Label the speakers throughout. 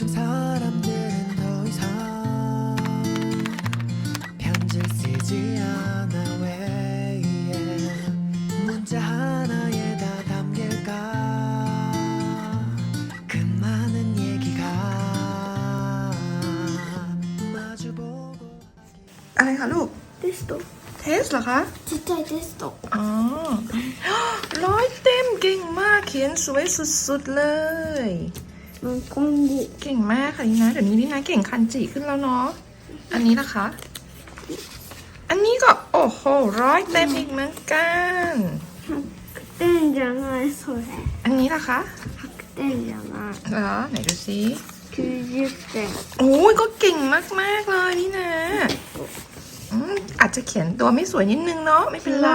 Speaker 1: 요즘 사람들은 더 이상 편지 쓰지 않아 왜 yeah. 문자 하나에 다 담길까 그 많은 얘기가 마주보고
Speaker 2: Allee, hallo. Testo. Tesla, hä? Tita Testo. Oh.
Speaker 3: Leute, ging mal,
Speaker 2: kein Schweiß, s u d l e คันจิเก่งมากค่ะนี่นะเดี๋ยวนี้นี่นะเก่งคันจิขึ้นแล้วเนาะอันนี้นะคะ อันนี้ก็โอ้โหร้อยเต็มอีกเหมือนกัน
Speaker 3: เต้นยังไงสวย
Speaker 2: อันนี้นะคะ
Speaker 3: เต้นยังไง
Speaker 2: เหรอไหนดูสิ
Speaker 3: คือยืดเต้น
Speaker 2: โอ้ยก็เก่งมากมากเลยนี่นะอาจจะเขียนตัวไม่สวยนิดนึงเนาะไม่เป็นไร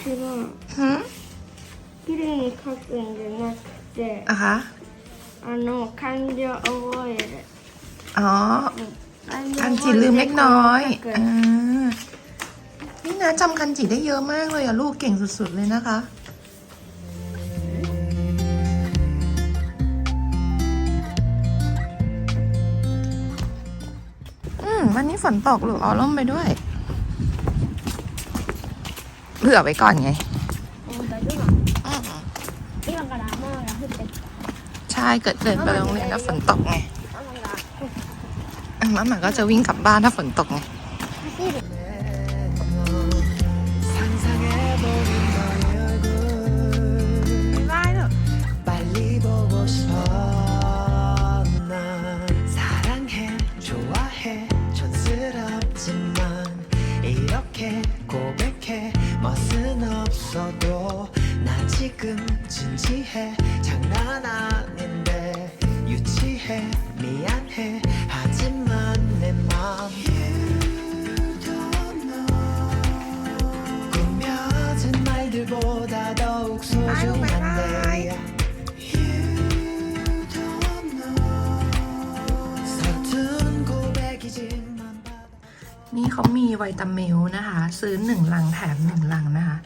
Speaker 3: คือ
Speaker 2: ว่า
Speaker 3: ฮะที่เรียเขาเก่งมากเต้
Speaker 2: อะคะ
Speaker 3: Uh, no, can you avoid it?
Speaker 2: อ๋อคันจีลืมเล็กน้อยอนี่นะจำคันจีได้เยอะมากเลยอะลูกเก่งสุดๆเลยนะคะ อืม วันนี้ฝนตกหรือเอาล่มไปด้วยเผื่อไว้ก่อนไง ช่เกิดเดินไปโรงเรียนแล้วฝนตกไงมาหมาก็จะวิ่งกลับบ้านถ้าฝนตกไง นี่เขามีไวตามิลนะคะ ซื้อหนึ่งลังแถมหนึ่งลังนะคะ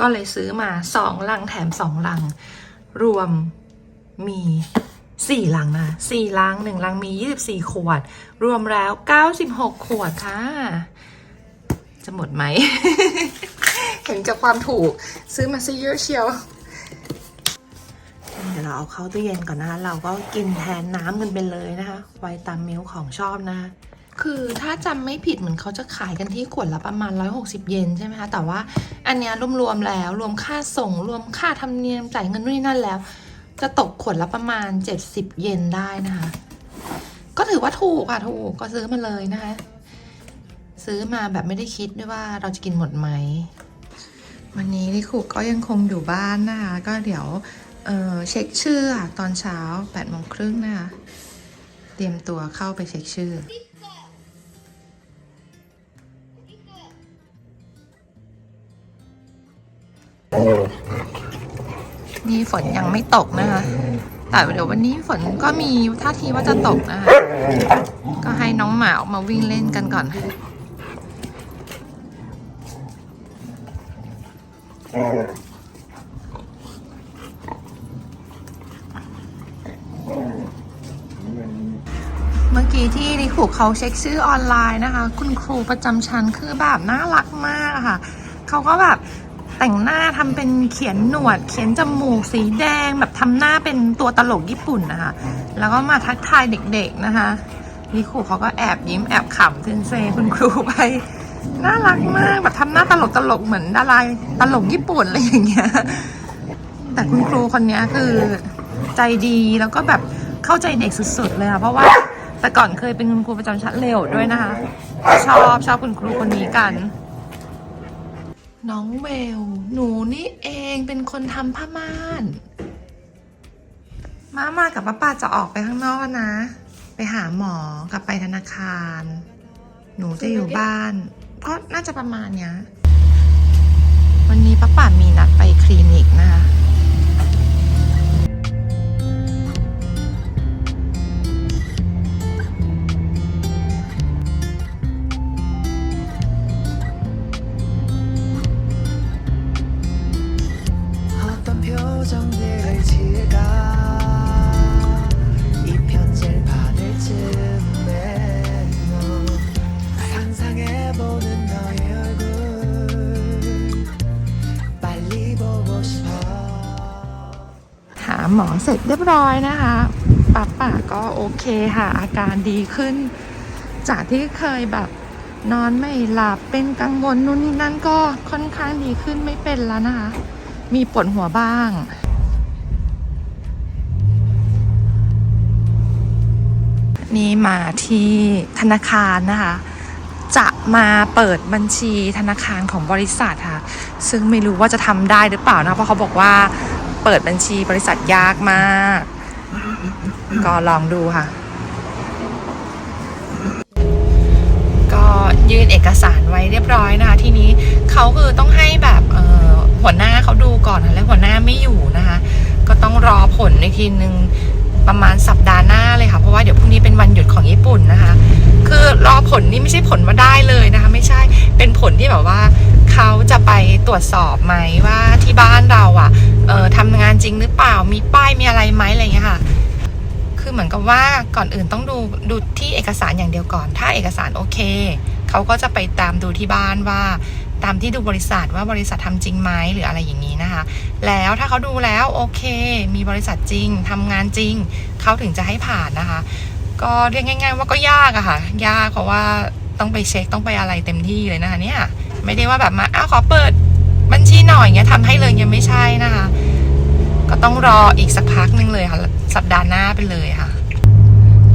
Speaker 2: ก็เลยซื้อมาสองลังแถมสองลัง รวมมีสี่ลังนะสี่ลังหนึ่งลังมียี่สิบสี่ขวด รวมแล้วเก้าสิบหกขวดค่ะ จะหมดไหม เห็นจากความถูกซื้อมาซะเยอะเชียวเดี๋ยวเราเอาเข้าตู้เย็นก่อนนะคะเราก็กินแทนน้ำกันไปเลยนะคะไวตามิลของชอบนะคะ คือถ้าจำไม่ผิดเหมือนเขาจะขายกันที่ขวดละประมาณ 160 เยนใช่ไหมคะ แต่ว่าอันเนี้ยรวมๆแล้ว รวมค่าส่ง รวมค่าธรรมเนียมจ่ายเงินนู่นนี่นั่นแล้ว จะตกขวดละประมาณ 70 เยนได้นะคะ ก็ถือว่าถูกค่ะถูกก็ซื้อมาเลยนะคะ ซื้อมาแบบไม่ได้คิดด้วยว่าเราจะกินหมดไหม วันนี้ลิคุก็ยังคงอยู่บ้านนะคะ ก็เดี๋ยวเเช็คชื่อค่ะตอนเช้า8โมงครึ่งนะคะ เตรียมตัวเข้าไปเช็คชื่อ นี่ฝนยังไม่ตกนะคะ แต่เดี๋ยววันนี้ฝนก็มีท่าทีว่าจะตกนะคะ ก็ให้น้องหมาออกมาวิ่งเล่นกันก่อน เมื่อกี้ที่ริคุเขาเช็คชื่อออนไลน์นะคะ คุณครูประจำชั้นคือแบบน่ารักมากค่ะ เขาก็แบบ แต่งหน้าทำเป็นเขียนหนวด เขียนจมูกสีแดงแบบทำหน้าเป็นตัวตลกญี่ปุ่นนะคะ แล้วก็มาทักทายเด็กๆนะคะริคุเขาก็แอบยิ้มแอบขำเซนเซคุณครูไปน่ารักมากแบบทำหน้าตลกตลกเหมือนดาราตลกญี่ปุ่นอะไรอย่างเงี้ยแต่คุณครูคนนี้คือใจดีแล้วก็แบบเข้าใจเด็กสุด ๆ เลยค่ะเพราะว่าแต่ก่อนเคยเป็นคุณครูประจำชั้นเลวด้วยนะคะ ชอบชอบคุณครูคนนี้กัน น้องเวลหนูนี่เองเป็นคนทำผ้าม่าน มามากับป้าป้าจะออกไปข้างนอกนะ ไปหาหมอกับไปธนาคาร หนูจะอยู่บ้าน ก็น่าจะประมาณเนี้ย วันนี้ป้าป่ามีนัดไปคลินิกนะคะ หมอเสร็จเรียบร้อยนะคะป้าป่าก็โอเคค่ะ อาการดีขึ้น จากที่เคยแบบนอนไม่หลับเป็นกังวลนู่นนี่นั่นก็ค่อนข้างดีขึ้นไม่เป็นแล้วนะคะ มีปวดหัวบ้างนี่มาที่ธนาคารนะคะ จะมาเปิดบัญชีธนาคารของบริษัทค่ะ ซึ่งไม่รู้ว่าจะทำได้หรือเปล่านะ เพราะเขาบอกว่า เปิดบัญชีบริษัทยากมาก ก็ลองดูค่ะ ก็ยื่นเอกสารไว้เรียบร้อยนะคะ ทีนี้เขาคือต้องให้แบบหัวหน้าเขาดูก่อนแล้วหัวหน้าไม่อยู่นะคะ ก็ต้องรอผลในทีนึงประมาณสัปดาห์หน้าเลยค่ะ เพราะว่าเดี๋ยวพรุ่งนี้เป็นวันหยุดของญี่ปุ่นนะคะ คือรอผลนี่ไม่ใช่ผลว่าได้เลยนะคะ ไม่ใช่เป็นผลที่แบบว่าเขาจะไปตรวจสอบไหมว่าที่บ้านเราอะเออทำงานจริงหรือเปล่ามีป้ายมีอะไรไหมอะไรเงี้ยค่ะ คือเหมือนกับว่าก่อนอื่นต้องดูดูที่เอกสารอย่างเดียวก่อน ถ้าเอกสารโอเคเขาก็จะไปตามดูที่บ้านว่า ตามที่ดูบริษัทว่าบริษัททำจริงไหมหรืออะไรอย่างนี้นะคะ แล้วถ้าเขาดูแล้วโอเค มีบริษัทจริงทำงานจริงเขาถึงจะให้ผ่านนะคะ ก็เรียกง่าย ๆ ว่าก็ยากอะค่ะ ยากเพราะว่าต้องไปเช็คต้องไปอะไรเต็มที่เลยนะคะ เนี่ย ไม่ได้ว่าแบบมาอ้าวขอเปิดบัญชีหน่อยเงี้ยทำให้เลยยังไม่ใช่นะคะ ก็ต้องรออีกสักพักหนึงเลยค่ะ สัปดาห์หน้าไปเลยค่ะ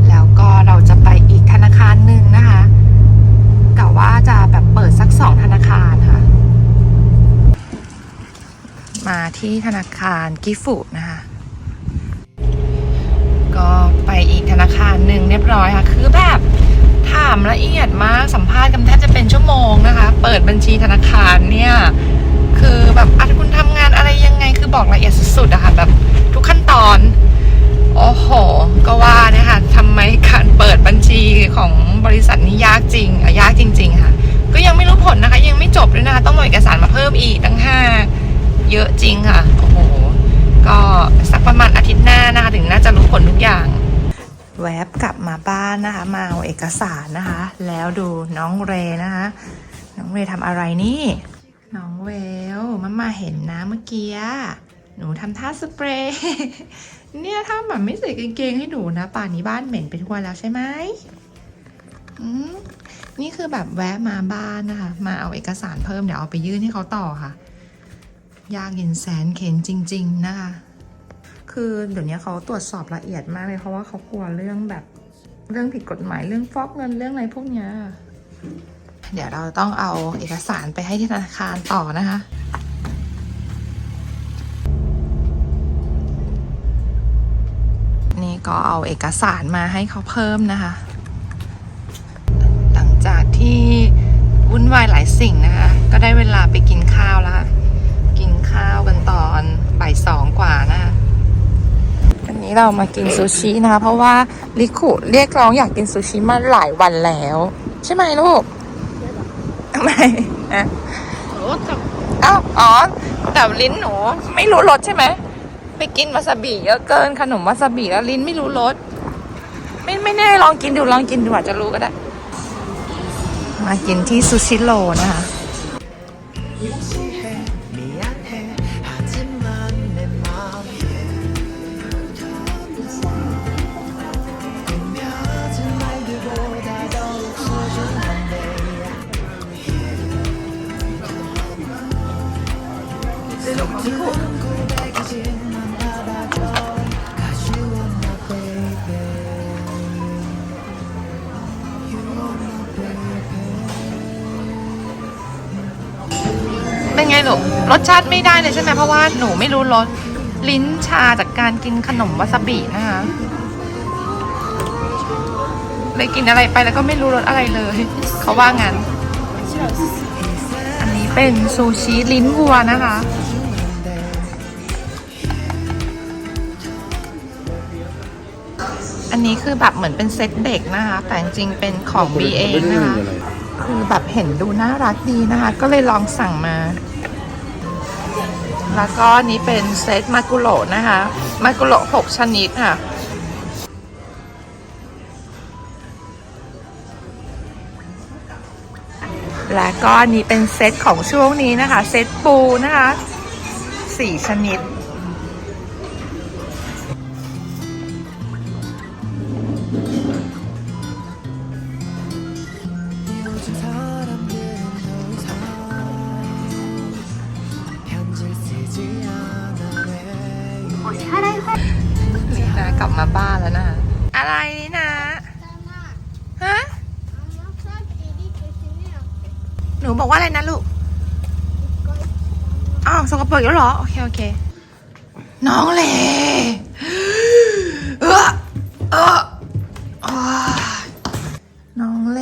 Speaker 2: แล้วก็เราจะไปอีกธนาคารหนึ่งนะคะกะว่าจะแบบเปิดสักสองธนาคารค่ะ มาที่ธนาคารกิฟุนะคะ ก็ไปอีกธนาคารหนึ่งเรียบร้อยค่ะ คือแบบถามละเอียดมากสัมภาษณ์กันแทบจะเป็นชั่วโมงนะคะ เปิดบัญชีธนาคารเนี่ย คือแบบอะคุณทำงานอะไรยังไงคือบอกละเอียดสุดๆอะค่ะแบบทุกขั้นตอน โอ้โห ก็ว่านี่ยค่ะทำไมการเปิดบัญชีของบริษัทนี้ยากจริงอะยากจริง ๆ ค่ะ ก็ยังไม่รู้ผลนะคะ ยังไม่จบด้วยนะคะต้องรอเอกสารมาเพิ่มอีกตั้งห้าเยอะจริงค่ะโอ้โห ก็สักประมาณอาทิตย์หน้านะคะถึงน่าจะรู้ผลทุกอย่าง แวบกลับมาบ้านนะคะ มาเอาเอกสารนะคะ แล้วดูน้องเรนะคะ น้องเรทำอะไรนี่ น้องเวลมามาเห็นนะเมื่อกี้หนูทำท่าสเปรย์เนี่ยถ้าแบบไม่ใส่กางเกงให้หนูนะป่านนี้บ้านเหม็นไปทั่วแล้วใช่ไหมอืมนี่คือแบบแวะมาบ้านนะคะ มาเอาเอกสารเพิ่มเดี๋ยวเอาไปยื่นให้เขาต่อค่ะ ยากเย็นแสนเข็นจริง ๆ นะคะ คือเดี๋ยวนี้เขาตรวจสอบละเอียดมากเลยเพราะว่าเขากลัวเรื่องแบบเรื่องผิดกฎหมายเรื่องฟอกเงินเรื่องอะไรพวกเนี้ยเดี๋ยวเราต้องเอาเอกสารไปให้ที่ธนาคารต่อนะคะนี่ก็เอาเอกสารมาให้เขาเพิ่มนะคะ หลังจากที่วุ่นวายหลายสิ่งนะคะ ก็ได้เวลาไปกินข้าวแล้วค่ะ ข้าวกันตอนบ่ายสองกว่านะคะวันนี้เรามากินซูชินะคะเพราะว่าลิคุเรียกร้องอยากกินซูชิมาหลายวันแล้ว ใช่ไหมลูกทำไมอะ
Speaker 3: โอ้จับ
Speaker 2: อ้าวอ๋อแต่ลิ้นหนูไม่รู้รสใช่ไหมไปกินวาซาบิเยอะเกินขนมวาซาบิแล้วลิ้นไม่รู้รสไม่ไม่แน่ลองกินดูลองกินดูอาจจะรู้ก็ได้ มากินที่ซูชิโรนะคะ รสชาติไม่ได้เลยใช่ไหมเพราะว่าหนูไม่รู้รสลิ้นชาจากการกินขนมวาซาบินะคะเลยกินอะไรไปแล้วก็ไม่รู้รสอะไรเลย เขาว่างั้น อันนี้เป็นซูชิลิ้นวัวนะคะ อันนี้คือแบบเหมือนเป็นเซตเด็กนะคะ แต่จริงๆเป็นของ B เองนะคะ คือแบบเห็นดูน่ารักดีนะคะ ก็เลยลองสั่งมา แล้วก็นี้เป็นเซตมากุโระนะคะ มากุโระหกชนิดค่ะ และก็นนี้เป็นเซตของช่วงนี้นะคะ เซตปูนะคะสี่ชนิด ถ้าได้ห้องนี่นะกลับมาบ้านแล้วนะ อะไรนี่นะ ฮะ หนูบอกว่าอะไรนะลูกอ้าวสกปรกแล้วเหรอ โอเค โอเค น้องเลยเออเออน้องเล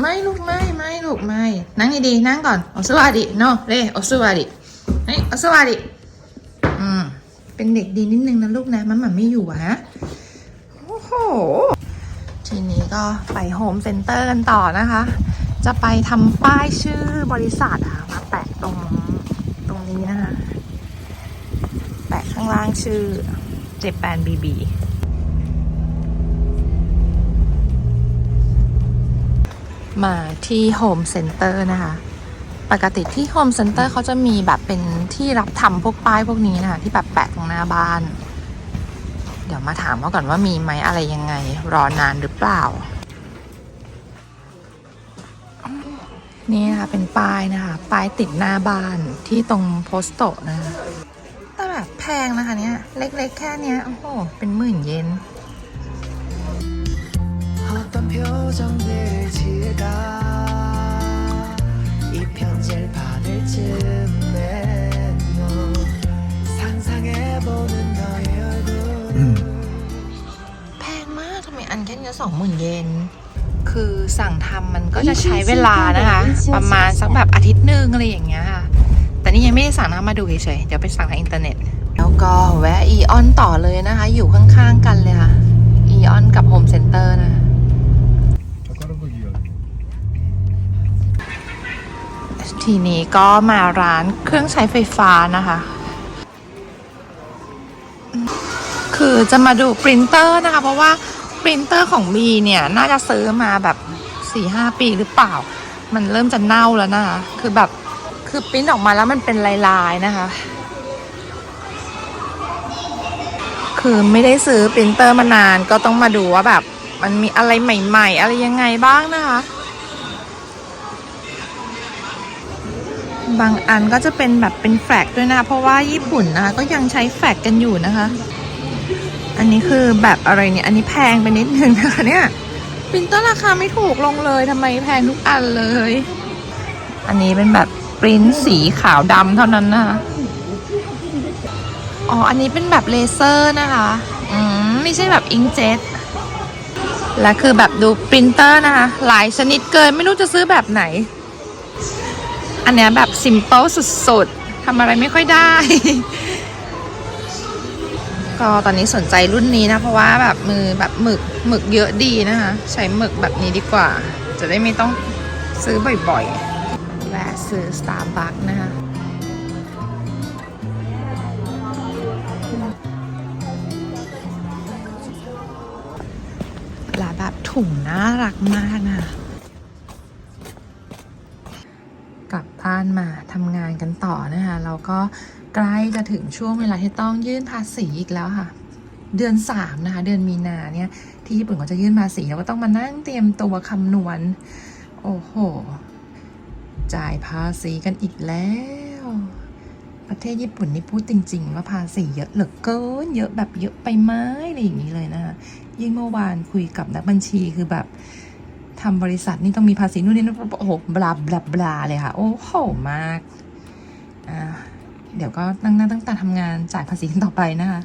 Speaker 2: ไม่ลูกไม่ไม่ลูกไม่ นั่งดีๆนั่งก่อนออสวัสดีน้องเลออสวัสดีเฮ้ยอสวัสดี เป็นเด็กดีนิดนึงนะลูกนะมันหมันไม่อยู่อะฮะโอ้โหทีนี้ก็ไปโฮมเซ็นเตอร์กันต่อนะคะ จะไปทำป้ายชื่อบริษัทอะมาแปะตรงตรงนี้นะคะแปะข้างล่างชื่อเจแปนบีบีมาที่โฮมเซ็นเตอร์นะคะ ปกติที่โฮมเซ็นเตอร์เขาจะมีแบบเป็นที่รับทำพวกป้ายพวกนี้นะคะ ที่แบบแปะตรงหน้าบ้าน เดี๋ยวมาถามว่าก่อนว่ามีไหมอะไรยังไง รอนานหรือเปล่า นี่นะคะเป็นป้ายนะคะ ป้ายติดหน้าบ้านที่ตรงโพสโตะนะคะแต่แบบแพงนะคะเนี่ย เล็กๆแค่เนี้ย โอ้โห เป็นหมื่นเยน
Speaker 1: 어떤 표정들을 지을까 이 편지를 받을 즈음에 너 상상해보는 너의 얼굴
Speaker 2: แพงมากทำไมอันแค่เนี้สองหมื่นเยน คือสั่งทำมันก็จะใช้เวลานะคะ ประมาณสักแบบอาทิตย์หนึ่งอะไรอย่างเงี้ยค่ะ แต่นี่ยังไม่ได้สั่งนะมาดูเฉยๆ เดี๋ยวไปสั่งทางอินเทอร์เน็ต แล้วก็แวะอีออนต่อเลยนะคะ อยู่ข้างๆกันเลยค่ะ อีออนกับโฮมเซ็นเตอร์นะคะ ทีนี้ก็มาร้านเครื่องใช้ไฟฟ้านะคะ คือจะมาดูปรินเตอร์นะคะ เพราะว่าปรินเตอร์ของบีเนี่ย น่าจะซื้อมาแบบสี่ห้าปีหรือเปล่า มันเริ่มจะเน่าแล้วนะคะ คือแบบ คือปริ้นออกมาแล้วมันเป็นลายๆนะคะ คือไม่ได้ซื้อปรินเตอร์มานานก็ต้องมาดูว่าแบบ มันมีอะไรใหม่ ๆ อะไรยังไงบ้างนะคะ บางอันก็จะเป็นแบบเป็นแฟลกด้วยนะ เพราะว่าญี่ปุ่นนะคะก็ยังใช้แฟลกกันอยู่นะคะ อันนี้คือแบบอะไรเนี่ย อันนี้แพงไปนิดนึงนะคะเนี่ยปรินเตอร์ราคาไม่ถูกลงเลยทำไมแพงทุกอันเลย อันนี้เป็นแบบปริ้นสีขาวดำเท่านั้นนะคะอ๋อ อันนี้เป็นแบบเลเซอร์นะคะ อืม ไม่ใช่แบบอิงเจ็ต และคือแบบดูปรินเตอร์นะคะ หลายชนิดเกินไม่รู้จะซื้อแบบไหน อันเนี้ยแบบ s ิม p ป e สุดๆทำอะไรไม่ค่อยได้ ก็ตอนนี้สนใจรุ่นนี้นะ เพราะว่าแบบมือแบบหมึกหมึกเยอะดีนะคะ ใช้หมึกแบบนี้ดีกว่า จะได้ไม่ต้องซื้อบ่อยๆและซื้อ Starbucks นะคะและแบบถุงน่ารักมากนะ บ้านมาทำงานกันต่อนะคะแล้วก็ใกล้จะถึงช่วงเวลาที่ต้องยื่นภาษีอีกแล้วค่ะ เดือนสามนะคะ เดือนมีนาเนี่ยที่ญี่ปุ่นก็จะยื่นภาษีเราก็ต้องมานั่งเตรียมตัวคำนวณ โอ้โห จ่ายภาษีกันอีกแล้ว ประเทศญี่ปุ่นนี่พูดจริง ๆ ว่าภาษีเยอะเหลือเกิน เยอะแบบเยอะไปไหมอะไรอย่างนี้เลยนะคะยิ่งเมื่อวานคุยกับนักบัญชีคือแบบ ทำบริษัทนี่ต้องมีภาษีนู่นนี่นั่นโอ้โหบลาบลาบลาเลยค่ะ โอ้โหมากอ่าเดี๋ยวก็ตั้งหน้าตั้งตาทำงานจ่ายภาษีกันต่อไปนะคะ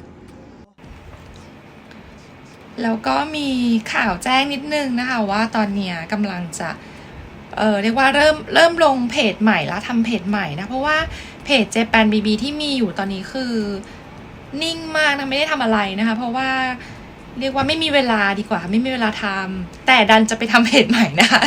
Speaker 2: แล้วก็มีข่าวแจ้งนิดนึงนะคะว่าตอนเนี้ยกำลังจะเออเรียกว่าเริ่มเริ่มลงเพจใหม่แล้วทำเพจใหม่นะ เพราะว่าเพจเจแปนบีบีที่มีอยู่ตอนนี้คือ นิ่งมากนะไม่ได้ทำอะไรนะคะ เพราะว่า เรียกว่าไม่มีเวลาดีกว่า ไม่มีเวลาทำแต่ดันจะไปทำเพจใหม่นะคะ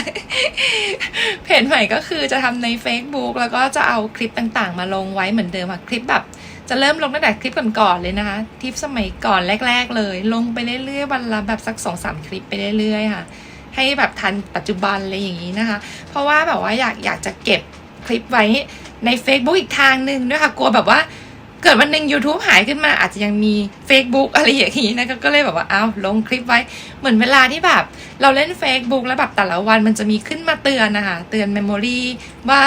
Speaker 2: เพจใหม่ก็คือจะทำใน Facebook แล้วก็จะเอาคลิปต่างๆ มาลงไว้เหมือนเดิมค่ะคลิปแบบ จะเริ่มลงตั้งแต่คลิปก่อนๆเลยนะคะคลิปสมัยก่อนแรก ๆ เลย ลงไปเรื่อยๆวันละแบบสักสองสามคลิปไปเรื่อยๆค่ะ ให้แบบทันปัจจุบันอะไรอย่างนี้นะคะ เพราะว่าแบบว่าอยากอยากจะเก็บคลิปไว้ใน Facebook อีกทางหนึ่งด้วยค่ะกลัวแบบว่า เกิดวันหนึ่ง YouTube หายขึ้นมาอาจจะยังมี Facebook อะไรอย่างนี้นะก็ก็เลยแบบว่าเอาลงคลิปไว้เหมือนเวลาที่แบบ เราเล่น Facebook แล้วแบบแต่ละวันมันจะมีขึ้นมาเตือนนะคะเตือนเมมโมรีว่า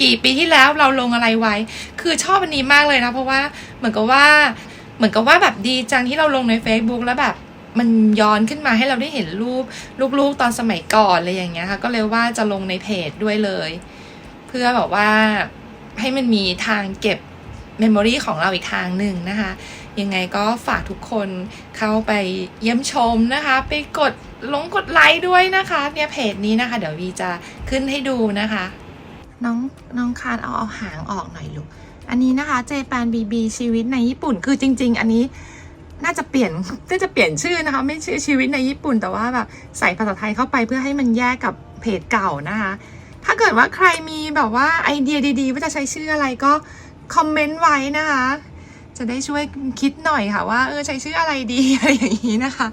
Speaker 2: กี่ปีที่แล้วเราลงอะไรไว้ คือชอบอันนี้มากเลยนะ เพราะว่าเหมือนกับว่า เหมือนกับว่าแบบดีจังที่เราลงใน Facebook แล้วแบบมันย้อนขึ้นมาให้เราได้เห็นรูปลูกๆตอนสมัยก่อนเลยอย่างเงี้ยค่ะ ก็เลยว่าจะลงในเพจด้วยเลย เพื่อแบบว่าให้มันมีทางเก็บ เมมโมรีของเราอีกทางหนึ่งนะคะ ยังไงก็ฝากทุกคนเข้าไปเยี่ยมชมนะคะ ไปกดลงกดไลค์ด้วยนะคะ เนี่ยเพจนี้นะคะ เดี๋ยววีจะขึ้นให้ดูนะคะ น้องน้องคานเอาเอาหางออกหน่อยลูก อันนี้นะคะเจแปนบีบีชีวิตในญี่ปุ่นคือจริง ๆ อันนี้น่าจะเปลี่ยนน่าจะเปลี่ยนชื่อนะคะ ไม่ชื่อชีวิตในญี่ปุ่น แต่ว่าแบบใส่ภาษาไทยเข้าไปเพื่อให้มันแยกกับเพจเก่านะคะ ถ้าเกิดว่าใครมีแบบว่าไอเดียดีๆ ว่าจะใช้ชื่ออะไรก็ คอมเมนต์ไว้นะคะ จะได้ช่วยคิดหน่อยค่ะว่าเออใช้ชื่ออะไรดีอะไรอย่างนี้นะคะ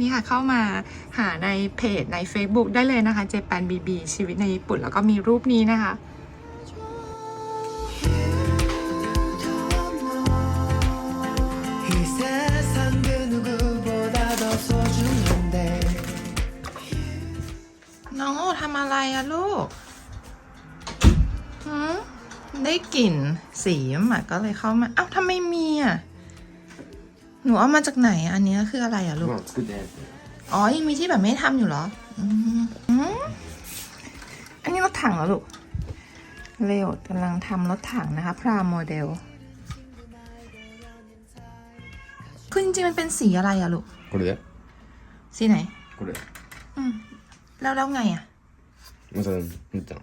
Speaker 2: นี่ค่ะเข้ามาหาในเพจใน Facebook ได้เลยนะคะเจแปนบีบีชีวิตในญี่ปุ่นแล้วก็มีรูปนี้นะคะน้องทำอะไรอะลูกหืม ได้กลิ่นสีหมาก็เลยเข้ามา เอ้าทำไมมีอะหนูเอามาจากไหนอะอันนี้คืออะไรอะลูก
Speaker 4: まあ作ってないですね
Speaker 2: อ๋อ ยังมีที่แบบไม่ทำอยู่เหรออืมอืมอันนี้รถถังเหรอลูก เร็วกำลังทำรถถังนะคะ พรามโมเดล คือจริงๆมันเป็นสีอะไรอะลูก
Speaker 4: これで
Speaker 2: สีไหน
Speaker 4: これ
Speaker 2: อืม แล้วแล้วไงอะ
Speaker 4: また見た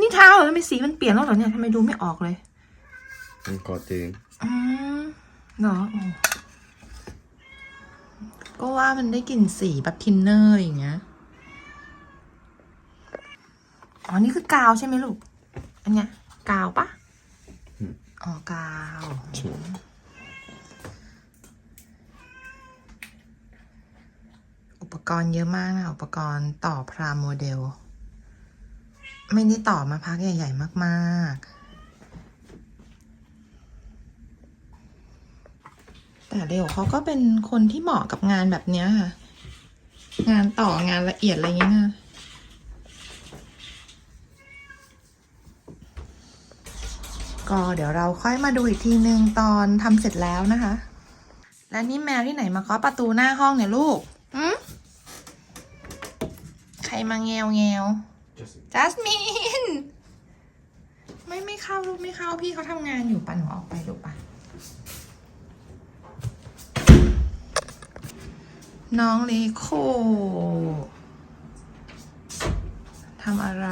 Speaker 2: นี่เท้าเหรอทำไมสีมันเปลี่ยนแล้วเหรอเนี่ยทำไมดูไม่ออกเลย
Speaker 4: มันกอดเอง
Speaker 2: อืมเนาะก็ว่ามันได้กลิ่นสีแบบทินเนอร์อย่างเงี้ย อ๋อ นี่คือกาวใช่ไหมลูก อันเนี้ยกาวปะอ๋อ กาวอุปกรณ์เยอะมากนะ อุปกรณ์ต่อพราโมเดล ไม่ได้ต่อมาพักใหญ่ ๆ มาก ๆ แต่เร็วเขาก็เป็นคนที่เหมาะกับงานแบบเนี้ยค่ะ งานต่องานละเอียดอะไรอย่างเงี้ยนะก็เดี๋ยวเราค่อยมาดูอีกทีนึงตอนทำเสร็จแล้วนะคะ และนี่แมวที่ไหนมาเคาะประตูหน้าห้องเนี่ยลูก อืมใครมาแงวแงว จัสมินไม่ไม่เข้าลูกไม่เข้าพี่เขาทำงานอยู่ปะหนูออกไปลูกปะน้องเลโคทำอะไร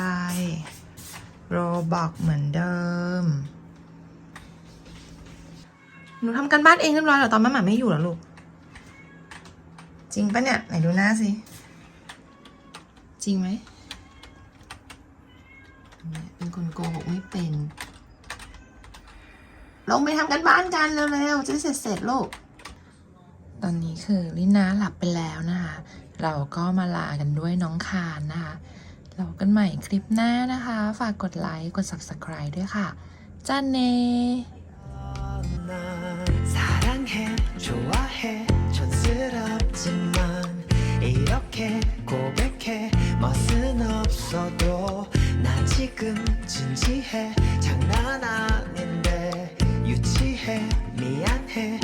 Speaker 2: โรบอกเหมือนเดิม หนูทำกันบ้านเองเรียบร้อยเหรอตอนแม่หมาไม่อยู่เหรอลูก จริงปะเนี่ย ไหนดูหน้าสิ จริงไหม เป็นคนโกหกไม่เป็น ลงไปทำกันบ้านกันเร็วๆจะเสร็จเสร็จลูก ตอนนี้คือลินาหลับไปแล้วนะคะ เราก็มาลากันด้วยน้องคานนะคะเรากันใหม่คลิปหน้านะคะ ฝากกดไลค์ กด subscribe ด้วยค่ะจ้าเน
Speaker 1: 장난 아닌데 유치해 미안해